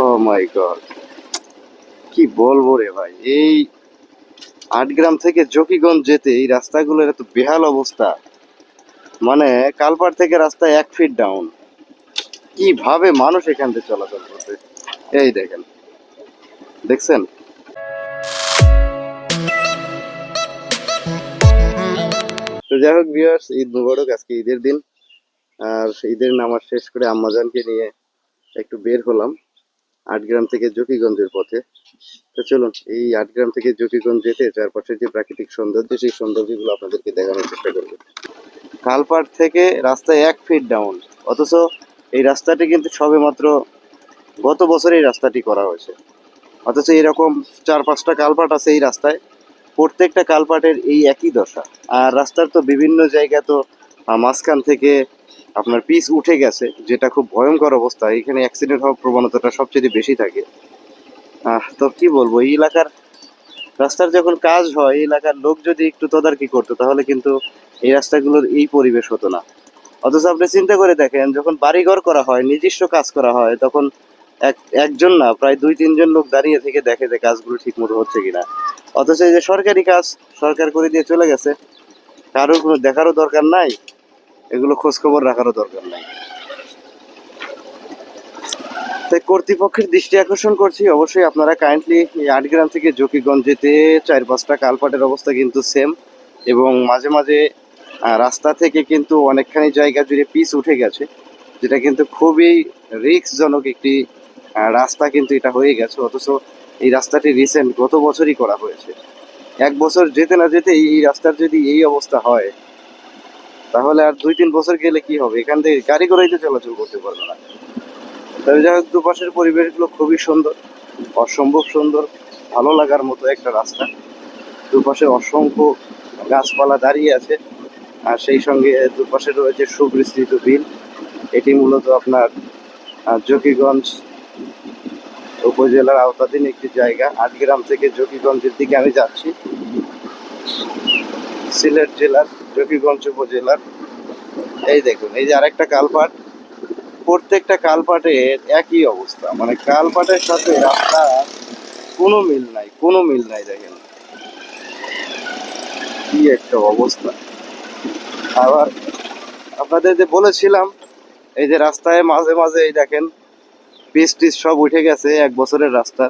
ও মাই god কি বলব রে ভাই? এই আটগ্রাম থেকে জকিগঞ্জ যেতে এই রাস্তাগুলোর এত বেহাল অবস্থা। মানে কালপাড় থেকে রাস্তা এক ফিট ডাউন কীভাবে মানুষ এখান থেকে চলাচল করবে? এই দেখেন। দেখছেন? তো যাই হোক ভিউয়ার্স ঈদ মুবারক, আজকে ঈদের দিন। আর ঈদের নামাজ শেষ করে আম্মাজানকে নিয়ে একটু বের হলাম। আটগ্রাম থেকে জকিগঞ্জের পথে। তো চলুন, এই আটগ্রাম থেকে জকিগঞ্জ যেতে চারপাশের যে প্রাকৃতিক সৌন্দর্য, সেই সৌন্দর্যগুলো আপনাদেরকে দেখানোর চেষ্টা করব। কালপাট থেকে রাস্তায় এক ফিট ডাউন অথচ এই রাস্তাটি কিন্তু সবেমাত্র গত বছর এই রাস্তাটি করা হয়েছে। অথচ এরকম চার পাঁচটা কালপাট আছে এই রাস্তায়। প্রত্যেকটা কালপাটের এই একই দশা। আর রাস্তার তো বিভিন্ন জায়গা তো মাঝখান থেকে আপনার পিচ উঠে গেছে, যেটা খুব ভয়ঙ্কর অবস্থা। এখানে অ্যাক্সিডেন্ট হওয়ার প্রবণতাটা সবচেয়ে বেশি থাকে। তো কি বলব, এই এলাকার রাস্তার যখন কাজ হয়, এই এলাকার লোক যদি একটু তদারকি করতো, তাহলে কিন্তু এই রাস্তাগুলোর এই পরিবেশ হতো না। অথচ আপনি চিন্তা করে দেখেন, যখন বাড়িঘর করা হয় নিজস্ব কাজ করা হয়, তখন এক, একজন না, প্রায় দুই, তিনজন লোক দাঁড়িয়ে থেকে দেখে যে কাজগুলো ঠিক মতো হচ্ছে কিনা। অথচ এই যে সরকারি কাজ সরকার করে দিয়ে চলে গেছে কারোর কোনো দেখারও দরকার নাই। এগুলো খোঁজ খবর রাখারও দরকার নাই। তাই কর্তৃপক্ষের দৃষ্টি আকর্ষণ করছি। অবশ্যই আপনারা কাইন্ডলি আটগ্রাম থেকে জকিগঞ্জ যেতে চার পাঁচটা কালপাটের অবস্থা কিন্তু সেম এবং মাঝে মাঝে রাস্তা থেকে কিন্তু অনেকখানি জায়গা জুড়ে পিচ উঠে গেছে, যেটা কিন্তু খুবই রিস্কজনক একটি রাস্তা কিন্তু এটা হয়ে গেছে। অথচ এই রাস্তাটি রিসেন্ট গত বছরই করা হয়েছে। এক বছর যেতে না যেতে এই রাস্তার যদি এই অবস্থা হয় তাহলে আর দুই তিন বছর গেলে কি হবে? এখান থেকে গাড়ি করেই তো চলাচল করতে পারবে না। তবে যাই হোক, দুপাশের পরিবেশগুলো খুবই সুন্দর, অসম্ভব সুন্দর, ভালো লাগার মতো একটা রাস্তা। দুপাশে অসংখ্য গাছপালা দাঁড়িয়ে আছে, আর সেই সঙ্গে দুপাশে রয়েছে সুবিস্তৃত বিল। এটি মূলত আপনার জকিগঞ্জ উপজেলার আওতাধীন একটি জায়গা। আটগ্রাম থেকে জকিগঞ্জের দিকে আমি যাচ্ছি। সিলেট জেলার, জকিগঞ্জ উপজেলার। এই দেখুন, এই যে আরেকটা কালপাট। প্রত্যেকটা কালপাটের একই অবস্থা। মানে কালপাটের সাথে রাস্তা কোনো মিল নাই, কোনো মিল নাই দেখেন। কি একটা অবস্থা। আবার আপনাদের যে বলেছিলাম, এই যে রাস্তায় মাঝে মাঝে এই দেখেন, পিস টিস সব উঠে গেছে এক বছরের রাস্তা।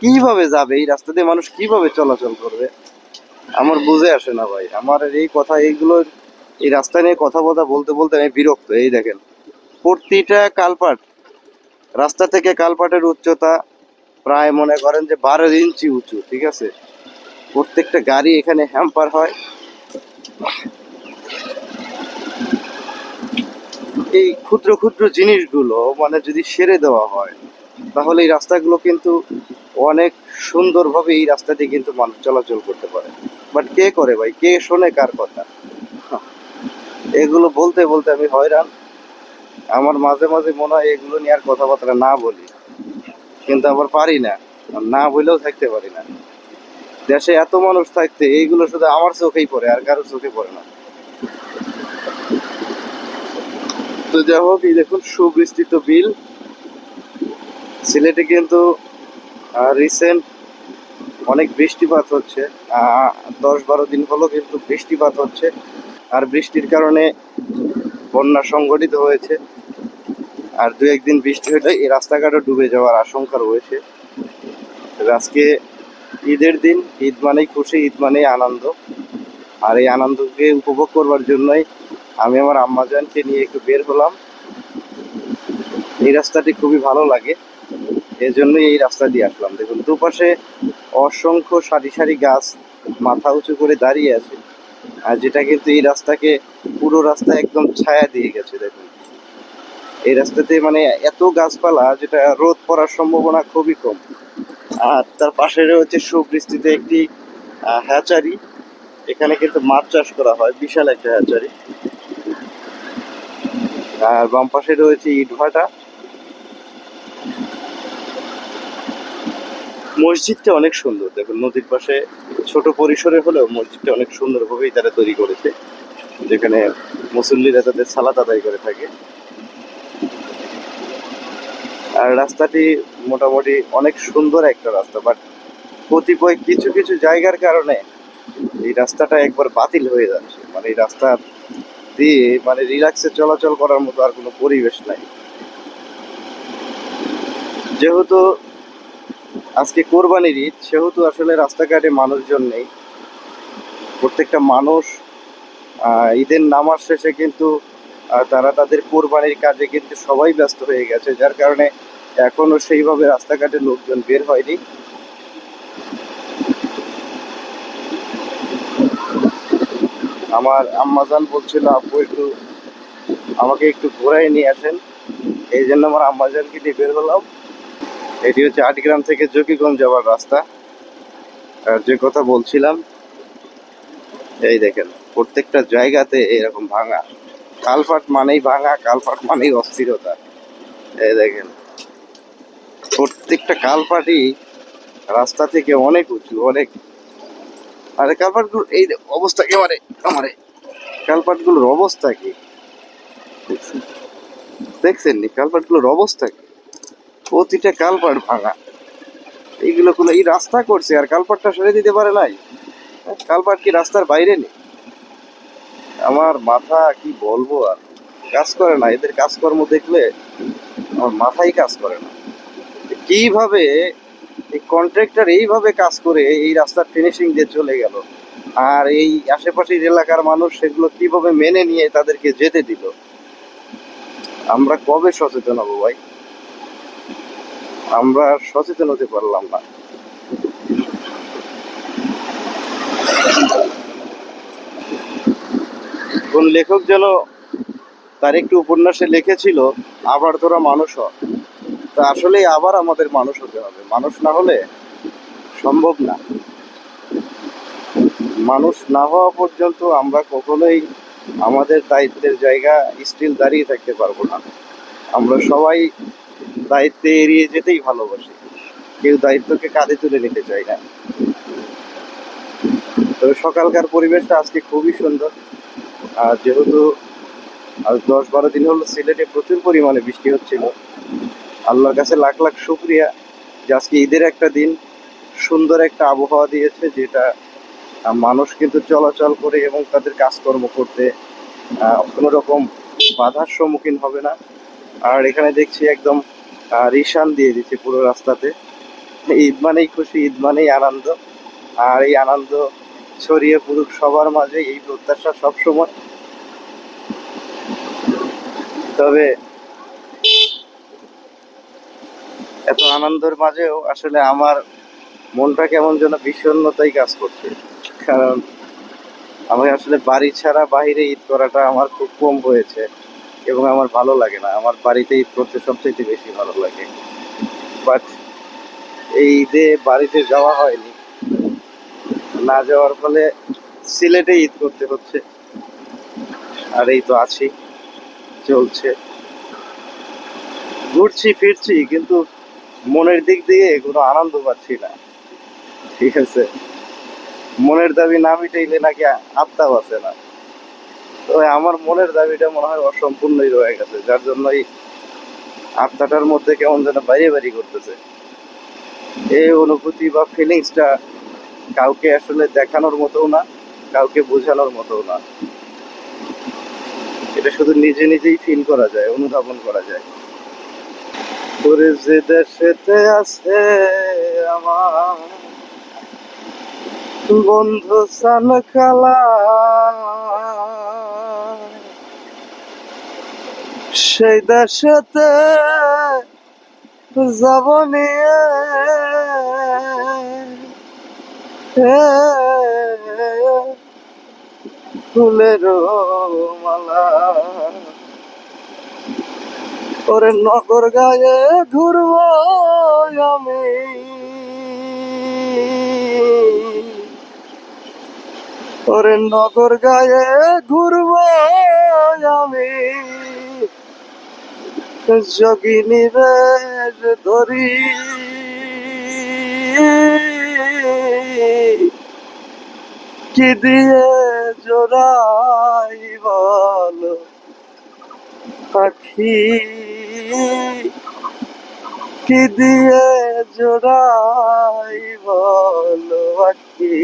কীভাবে যাবে? এই রাস্তা দিয়ে মানুষ কীভাবে চলাচল করবে? আমার বুঝে আসে না ভাই। আমার এই কথা, এইগুলো, এই রাস্তা নিয়ে কথা বলতে বলতে বলতে আমি বিরক্ত, এই দেখেন। প্রতিটা কালপাট, রাস্তা থেকে কালপাটের উচ্চতা প্রায় মনে করেন যে বারো ইঞ্চি উঁচু, ঠিক আছে? প্রত্যেকটা গাড়ি এখানে হ্যাম্পার হয়। এই ক্ষুদ্র ক্ষুদ্র জিনিসগুলো মানে যদি সেরে দেওয়া হয়, তাহলে এই রাস্তাগুলো কিন্তু অনেক সুন্দরভাবে এই রাস্তা দিয়ে কিন্তু মানুষ চলাচল করতে পারে। বাট কে করে ভাই? কে শোনে কার কথা? এগুলো বলতে বলতে আমি হয়রান। আমার মাঝে মাঝে মনে হয় এগুলো নিয়ে আর কথাবার্তা না বলি। কিন্তু আবার পারি না। না বলেও থাকতে পারি না। দেশে এত মানুষ থাকতে এইগুলো শুধু আমার চোখেই পড়ে, আর কারও চোখে পড়ে না। তো যাই হোক, এই দেখুন সুবিস্তৃত বিল। সিলেটে কিন্তু রিসেন্ট অনেক বৃষ্টিপাত হচ্ছে। দশ বারো দিন হলো কিন্তু বৃষ্টিপাত হচ্ছে। আর বৃষ্টির কারণে বন্যা সংঘটিত হয়েছে। আর দু একদিন বৃষ্টি হলে এই রাস্তাঘাটও ডুবে যাওয়ার আশঙ্কা রয়েছে। আজকে ঈদের দিন, ঈদ মানেই খুশি, ঈদ মানেই আনন্দ। আর এই আনন্দকে উপভোগ করবার জন্যই আমি আমার আম্মাজানকে নিয়ে একটু বের হলাম। এই রাস্তাটি খুবই ভালো লাগে। এই জন্যই এই রাস্তা দিয়ে আসলাম। দেখুন, দুপাশে অসংখ্য সারি সারি গাছ মাথা উঁচু করে দাঁড়িয়ে আছে। আর যেটা কিন্তু এই রাস্তাকে, পুরো রাস্তা একদম ছায়া দিয়ে গেছে, দেখুন। এই রাস্তাতে মানে এত গাছপালা, যেটা রোদ পড়ার সম্ভাবনা খুবই কম। আর তার পাশে রয়েছে সুবৃষ্টিতে একটি হ্যাচারি। এখানে কিন্তু মাছ চাষ করা হয়, বিশাল একটা হ্যাচারি। আর বাম পাশে রয়েছে ইটভাটা। মসজিদটা অনেক সুন্দর। দেখুন, নদীর পাশে ছোট পরিসরে হলেও মসজিদটা অনেক সুন্দরভাবেই তারা তৈরি করেছে। যেখানে মুসল্লিরা তাদের সালাত আদায় করে থাকে। আর রাস্তাটি মোটামুটি অনেক সুন্দর একটা রাস্তা বাট কতিপয় কিছু কিছু জায়গার কারণে এই রাস্তাটা একবার বাতিল হয়ে যাচ্ছে। মানে এই রাস্তা দিয়ে মানে রিল্যাক্সে চলাচল করার মতো আর কোনো পরিবেশ নাই। যেহেতু আজকে কোরবানির ঈদ, সেহেতু আসলে রাস্তাঘাটে মানুষজন নেই। প্রত্যেকটা মানুষ ঈদের নামাজ শেষে কিন্তু তারা তাদের কোরবানির কাজে কিন্তু সবাই ব্যস্ত হয়ে গেছে, যার কারণে এখনও সেইভাবে রাস্তাঘাটে লোকজন বের হয়নি। আমার আম্মাজান বলছিল, আপু, একটু আমাকে একটু ঘোরাই নিয়ে আসেন। এই জন্য আমার আম্মাজানকে নিয়ে বের হলাম। এটি হচ্ছে আটগ্রাম থেকে জকিগঞ্জ যাওয়ার রাস্তা। আর যে কথা বলছিলাম, এই দেখেন, প্রত্যেকটা জায়গাতে এরকম ভাঙা। কালপাট মানেই ভাঙা কালপাট মানেই অস্থিরতা। এই দেখেন, প্রত্যেকটা কালপাটই রাস্তা থেকে অনেক উঁচু, অনেক। আরে কালপাটগুলো এই অবস্থা একেবারে আমারে কালপাটগুলোর অবস্থা কি? দেখছেন নি? কালপাটগুলোর অবস্থা কি? প্রতিটা কালপাট ভাঙা। এইগুলো কোনো এই রাস্তা করছে আর কালপাটটা সরে দিতে পারে নাই। হ্যাঁ, কালপাট কি রাস্তার বাইরে নেই? আমার মাথা কি বলব আর? কাজ করে না এদের কাজকর্ম দেখলে আমার মাথাই কাজ করে না। কীভাবে এই কন্ট্রাক্টর এইভাবে কাজ করে এই রাস্তার ফিনিশিং দিয়ে চলে গেল? আর এই আশেপাশের এলাকার মানুষ সেগুলো কীভাবে মেনে নিয়ে তাদেরকে যেতে দিল? আমরা কবে সচেতন হব ভাই? আমরা সচেতন হতে পারলাম না। কোন লেখক যেন তার একটি উপন্যাসে লিখেছিল, আবার তোরা মানুষ তা আসলে আবার আমাদের মানুষ হতে হবে। মানুষ না হলে সম্ভব না। মানুষ না হওয়া পর্যন্ত আমরা কখনোই আমাদের দায়িত্বের জায়গা স্টিল দাঁড়িয়ে থাকতে পারব না। আমরা সবাই দায়িত্বে এড়িয়ে যেতেই ভালোবাসি। কেউ দায়িত্বকে কাঁধে তুলে নিতে চায় না। তবে সকালকার পরিবেশটা আজকে খুবই সুন্দর। আর যেহেতু আজ দশ বারো দিন হলো সিলেটে প্রচুর পরিমাণে বৃষ্টি হচ্ছিল। আল্লাহর কাছে লাখ লাখ শুক্রিয়া যে আজকে ঈদের একটা দিন সুন্দর একটা আবহাওয়া দিয়েছে, যেটা মানুষ কিন্তু চলাচল করে এবং তাদের কাজকর্ম করতে কোনো রকম বাধার সম্মুখীন হবে না। আর এখানে দেখছি একদম আহ, রিশান দিয়ে দিচ্ছে পুরো রাস্তাতে। ঈদ মানেই খুশি ঈদ মানেই আনন্দ। আর এই আনন্দ ছড়িয়ে পুরুষ সবার মাঝে এই প্রত্যাশা সবসময়। তবে এত আনন্দের মাঝেও আসলে আমার মনটা কেমন যেন বিষণ্ণতাই কাজ করছে। কারণ আমি আসলে বাড়ি ছাড়া বাহিরে ঈদ করাটা আমার খুব কম হয়েছে। এবং আমার ভালো লাগে না। আমার বাড়িতে ঈদ করতে সবচেয়ে বেশি ভালো লাগে। বাট এই ঈদে বাড়িতে যাওয়া হয়নি, না যাওয়ার ফলে সিলেটে ঈদ করতে হচ্ছে। আর এই তো আছি, চলছে। ঘুরছি, ফিরছি, কিন্তু মনের দিক দিয়ে কোনো আনন্দ পাচ্ছি না। ঠিক আছে? মনের দাবি না মিটাইলে নাকি আত্মা বাঁচে না। আমার মনের দাবিটা মনে হয় অসম্পূর্ণই রয়ে গেছে, যার জন্যই আত্মাটার মধ্যে কেমন যেন বাইরে বাড়ি করতেছে। এই অনুভূতি বা ফিলিংসটা কাউকে আসলে দেখানোর মতো না, কাউকে বোঝানোর মতো না। এটা শুধু নিজে নিজেই ফিল করা যায়, অনুধাবন করা যায়। তোরে যে দেশেতে আছে আমার বন্ধু সান খালা সেই দেশেতে যাব নিয়ে। ফুলের মালা। ওরে নগর গায়ে ঘুরব আমি। ওরে নগর গায়ে ঘুরব আমি। যোগিনী বেশ ধরি কি দিয়ে জোড়াই বলো পাখি? কি দিয়ে জোড়াই বলো আখি